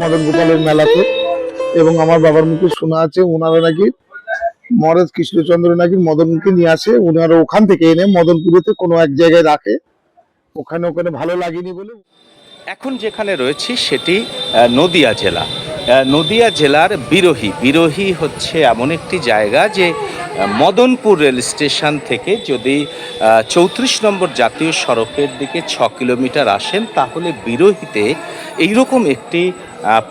মদন গোপালের মেলাতে। এবং আমার বাবার মুখে শোনা আছে ওনারা নাকি মহারাজ কৃষ্ণচন্দ্র নাকি মদনকে নিয়ে আসে ওনারা ওখান থেকে এনে মদনপুরেতে কোনো এক জায়গায় রাখে। ওখানে ওখানে ভালো লাগেনি বলে এখন যেখানে রয়েছি সেটি নদিয়া জেলা। নদিয়া জেলার বিরোহী। বিরোহী হচ্ছে এমন একটি জায়গা যে মদনপুর রেল স্টেশন থেকে যদি চৌত্রিশ নম্বর জাতীয় সড়কের দিকে ছ কিলোমিটার আসেন, তাহলে বিরোহীতে এইরকম একটি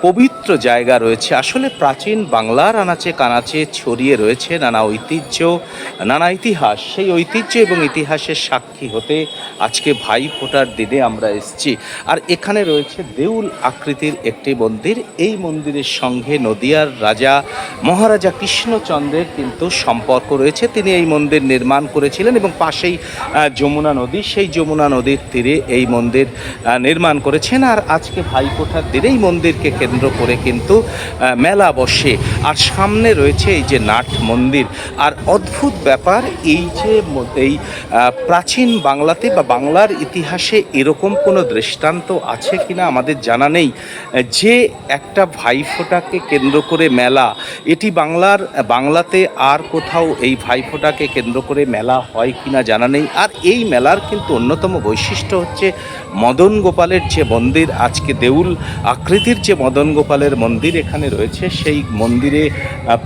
পবিত্র জায়গা রয়েছে। আসলে প্রাচীন বাংলার আনাচে কানাচে ছড়িয়ে রয়েছে নানা ঐতিহ্য, নানা ইতিহাস। সেই ঐতিহ্য এবং ইতিহাসের সাক্ষী হতে আজকে ভাই ফোটার দিনে আমরা এসেছি। আর এখানে রয়েছে দেউল আকৃতির একটি মন্দির। এই মন্দিরের সঙ্গে নদিয়ার রাজা মহারাজা কৃষ্ণচন্দ্রের কিন্তু সম্পর্ক রয়েছে। তিনি এই মন্দির নির্মাণ করেছিলেন এবং পাশেই যমুনা নদী। সেই যমুনা নদীর তীরে এই মন্দির নির্মাণ করেছেন। আর আজকে ভাইফোঁটার দিনে এই মন্দিরকে কেন্দ্র করে কিন্তু মেলা বসে। আর সামনে রয়েছে এই যে নাট মন্দির। আর অদ্ভুত ব্যাপার, এই যে এই প্রাচীন বাংলাতে বা বাংলার ইতিহাসে এরকম কোনো দৃষ্টান্ত আছে কিনা আমাদের জানা নেই। যে একটা ভাইফোঁটাকে কেন্দ্র করে মেলা, এটি বাংলার, বাংলাতে আর কোথাও এই ভাইফোঁটাকে কেন্দ্র করে মেলা হয় কিনা জানা নেই। আর এই মেলার কিন্তু অন্যতম বৈশিষ্ট্য হচ্ছে মদন গোপালের যে মন্দির, আজকে দেউল আকৃতির যে মদন গোপালের মন্দির এখানে রয়েছে, সেই মন্দিরে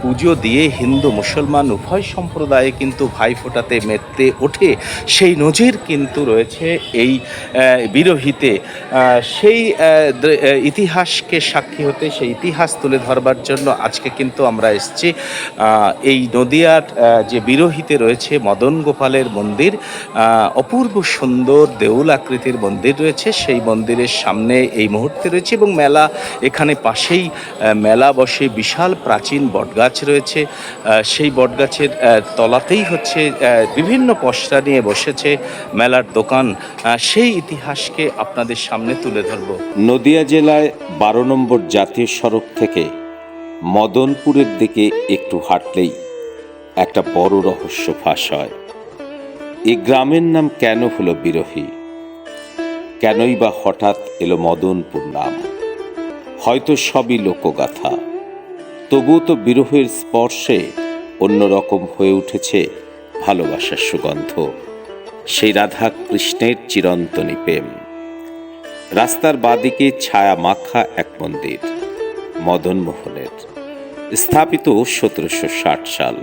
পুজো দিয়ে হিন্দু, মুসলমান উভয় সম্প্রদায়ে কিন্তু ভাইফোঁটাতে মেতে ওঠে। সেই নজির কিন্তু রয়েছে এই বিরোহীতে। সেই ইতিহাসকে সাক্ষী হতে, সেই ইতিহাস তুলে ধরবার জন্য আজকে কিন্তু আমরা এসছি। এই নদিয়ার যে বিরোহীতে রয়েছে মদন গোপালের মন্দির অপূর্ব সুন্দর দেউল আকৃতির মন্দির রয়েছে। সেই মন্দিরের সামনে এই মুহূর্তে রয়েছে এবং মেলা এখানে পাশেই মেলা বসে বিশাল প্রাচীন বটগাছ রয়েছে। সেই বটগাছের তলাতেই হচ্ছে বিভিন্ন পশরা নিয়ে বসেছে মেলার দোকান। সেই ইতিহাসকে আপনাদের সামনে তুলে ধরবো। নদিয়া জেলায় বারো নম্বর জাতীয় সড়ক থেকে মদনপুরের দিকে একটু হাঁটলেই একটা বড় রহস্য ফাঁস হয়। এই গ্রামের নাম কেন হলো বিরোহী? কেনই বা হঠাৎ এলো মদনপুর নাম? হয়তো সবই লোকগাথা। তবুও তো বিরহের স্পর্শে অন্যরকম হয়ে উঠেছে ভালোবাসার সুগন্ধ। সেই রাধা কৃষ্ণের চিরন্তনী প্রেম। রাস্তার বাদিকে ছায়া মাখা এক মন্দির মদন মোহনের স্থাপিত সতেরোশো ষাট সাল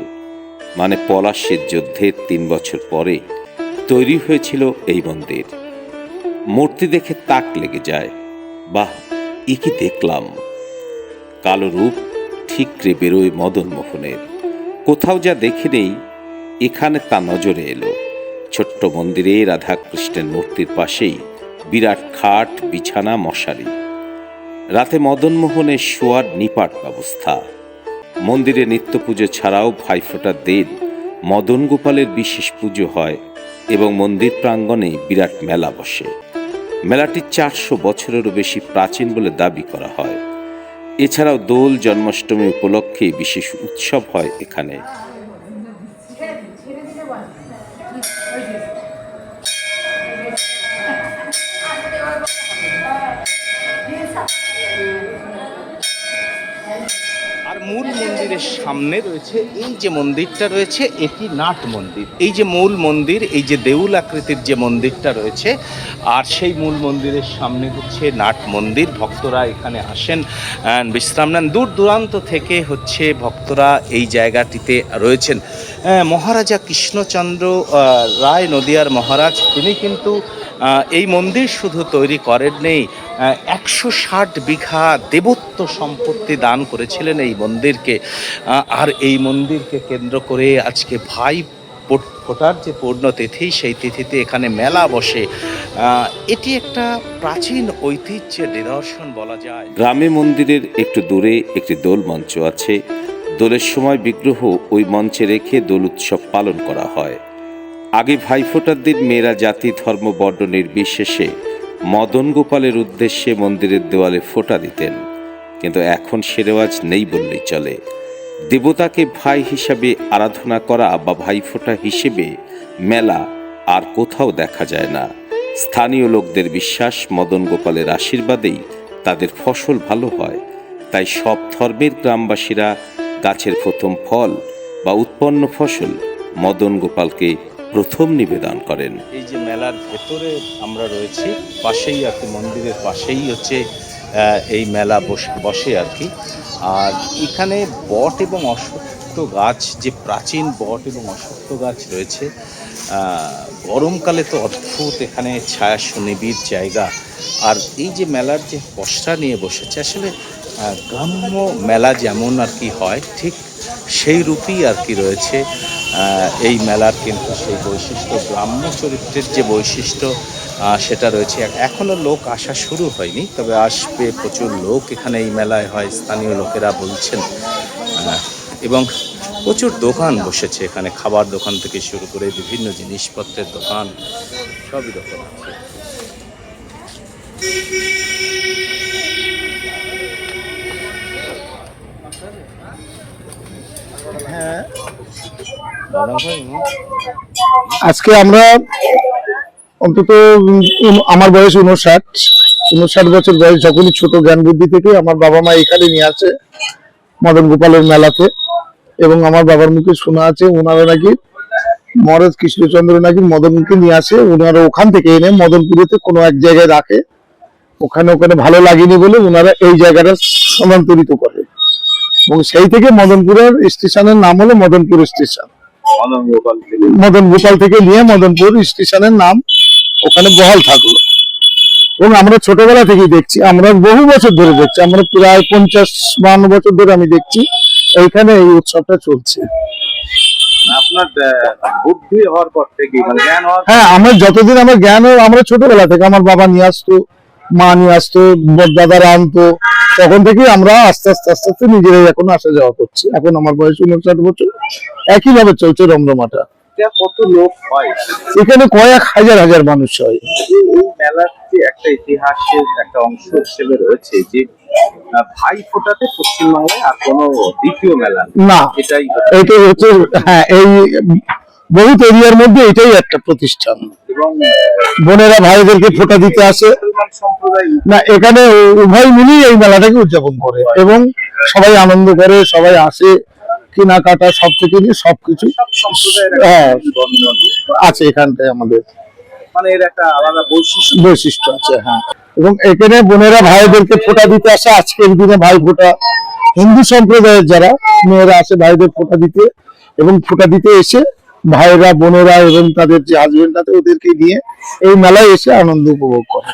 মানে পলাশের যুদ্ধের তিন বছর পরে তৈরি হয়েছিল এই মন্দির। মূর্তি দেখে তাক লেগে যায়, বাহ! এ কি দেখলাম। কালো রূপ ঠিকরে বেরোয় মদন মোহনের কোথাও যা দেখে নেই, এখানে তা নজরে এলো। ছোট্ট মন্দিরে রাধাকৃষ্ণের মূর্তির পাশেই বিরাট খাট, বিছানা, মশারি। রাতে মদনমোহনের শোয়ার নিপাট ব্যবস্থা। মন্দিরে নিত্য পুজো ছাড়াও ভাইফোঁটার দিন মদন গোপালের বিশেষ পুজো হয় এবং মন্দির প্রাঙ্গণে বিরাট মেলা বসে। মেলাটি চারশো বছরেরও বেশি প্রাচীন বলে দাবি করা হয়। এছাড়াও দোল, জন্মাষ্টমী উপলক্ষে বিশেষ উৎসব হয় এখানে। মূল মন্দিরের সামনে রয়েছে, এই যে মন্দিরটা রয়েছে, এটি নাট মন্দির। এই যে মূল মন্দির, এই যে দেউল আকৃতির যে মন্দিরটা রয়েছে, আর সেই মূল মন্দিরের সামনে হচ্ছে নাট মন্দির। ভক্তরা এখানে আসেন বিশ্রাম নেন। দূর দূরান্ত থেকে হচ্ছে ভক্তরা এই জায়গাটিতে রয়েছেন। মহারাজা কৃষ্ণচন্দ্র রায় নদিয়ার মহারাজ, তিনি কিন্তু এই মন্দির শুধু তৈরি করেন নেই একশো ষাট বিঘা দেবত্ব সম্পত্তি দান করেছিলেন এই মন্দিরকে। আর এই মন্দিরকে কেন্দ্র করে আজকে ভাই ফোট- ফোটার যে পূর্ণতিথি সেই তিথিতে এখানে মেলা বসে। এটি একটা প্রাচীন ঐতিহ্যের নিদর্শন বলা যায়। গ্রামে মন্দিরের একটু দূরে একটি দোল মঞ্চ আছে। দোলের সময় বিগ্রহ ওই মঞ্চে রেখে দোল উৎসব পালন করা হয়। আগে ভাইফোঁটার দিন মেয়েরা জাতি ধর্ম বর্ণ নির্বিশেষে মদন গোপালের উদ্দেশ্যে মন্দিরের দেওয়ালে ফোঁটা দিতেন। কিন্তু এখন সে রেওয়াজ নেই বললেই চলে। দেবতাকে ভাই হিসাবে আরাধনা করা বা ভাইফোঁটা হিসেবে মেলা আর কোথাও দেখা যায় না। স্থানীয় লোকদের বিশ্বাস, মদন গোপালের আশীর্বাদেই তাদের ফসল ভালো হয়। তাই সব ধর্মের গ্রামবাসীরা গাছের প্রথম ফল বা উৎপন্ন ফসল মদন গোপালকে প্রথম নিবেদন করেন। এই যে মেলার ভেতরে আমরা রয়েছি, পাশেই আর কি, মন্দিরের পাশেই হচ্ছে এই মেলা বসে আর কি। আর এখানে বট এবং অশ্বত্থ গাছ, যে প্রাচীন বট এবং অশ্বত্থ গাছ রয়েছে গরমকালে তো অদ্ভুত, এখানে ছায়া সুনিবিড় জায়গা। আর এই যে মেলার যে পশরা নিয়ে বসেছে, আসলে গ্রাম্য মেলা যেমন আর কি হয়, ঠিক সেই রূপই আর কি রয়েছে। এই মেলার কিন্তু সেই বৈশিষ্ট্য, গ্রাম্য চরিত্রের যে বৈশিষ্ট্য সেটা রয়েছে। এখনও লোক আসা শুরু হয়নি, তবে আসবে প্রচুর লোক। এখানে এই মেলায় হয়, স্থানীয় লোকেরা বলছেন। এবং প্রচুর দোকান বসেছে এখানে, খাবার দোকান থেকে শুরু করে বিভিন্ন জিনিসপত্রের দোকান, সবই রকম আছে। আজকে আমরা অন্তত আমার বয়স উনষাট। উনষাট বছর বয়স যখনই ছোট জ্ঞান বুদ্ধি থেকে আমার বাবা মা এখানে নিয়ে আসে মদন গোপালের মেলাতে। এবং আমার বাবার মুখে শোনা আছে ওনারা নাকি মহারাজ কৃষ্ণচন্দ্র নাকি মদনকে নিয়ে আসে। ওনারা ওখান থেকে এনে মদনপুরেতে কোনো এক জায়গায় রাখে। ওখানে ওখানে ভালো লাগেনি বলে ওনারা এই জায়গাটা স্থানান্তরিত করে। এবং সেই থেকে মদনপুরের স্টেশনের নাম হলো মদনপুর স্টেশন। মদন গোপাল থেকে নিয়ে মদনপুর স্টেশনের নাম ওখানে বহাল থাকল। এবং আমরা ছোটবেলা থেকেই দেখছি আমরা বহু বছর ধরে দেখছি আমরা প্রায় পঞ্চাশ বান্ন বছর ধরে আমি দেখছি এইখানে এই উৎসবটা চলছে। আপনার বুদ্ধি হওয়ার পর থেকে মানে হ্যাঁ আমার যতদিন আমার জ্ঞান আমরা ছোটবেলা থেকে আমার বাবা নিয়ে আসতো মা নিয়ে আসতো বড় দাদারা আনতো। তখন থেকেই আমরা আস্তে আস্তে আস্তে আস্তে নিজেরাই এখন আসা যাওয়া করছি। এখন আমার বয়স উনষাট বছর। একই ভাবে চলছে রমরমাটা। কত লোক হয়? এখানে কয়েক হাজার হাজার মানুষ হয়। এই মেলার যে একটা ইতিহাসের একটা অংশ হিসেবে রয়েছে যে আহ, ভাই ফোটাতে পশ্চিমবাংলায় আর কোনো দ্বিতীয় মেলা না। এটাই হচ্ছে হ্যাঁ এই বহুত এরিয়ার মধ্যে এটাই একটা প্রতিষ্ঠান। বোনেরা ভাইদেরকে ফোটা দিতে আসে। না এখানে উভয় মিলেই এই মেলাটাকে উদযাপন করে এবং সবাই আনন্দ করে সবাই আসে কেনাকাটা সব থেকে নিয়ে সবকিছু হ্যাঁ। আছে এখানটায় আমাদের। মানে এর একটা আলাদা বৈশিষ্ট্য। বৈশিষ্ট্য আছে হ্যাঁ। এবং এখানে বোনেরা ভাইদেরকে ফোটা দিতে আসে। আজকের দিনে ভাই ফোটা হিন্দু সম্প্রদায়ের যারা মেয়েরা আসে ভাইদের ফোটা দিতে এবং ফোটা দিতে এসে ভাইরা, বোনেরা এবং তাদের যে হাজবেন্ড আছে, ওদেরকে নিয়ে এই মেলায় এসে আনন্দ উপভোগ করে।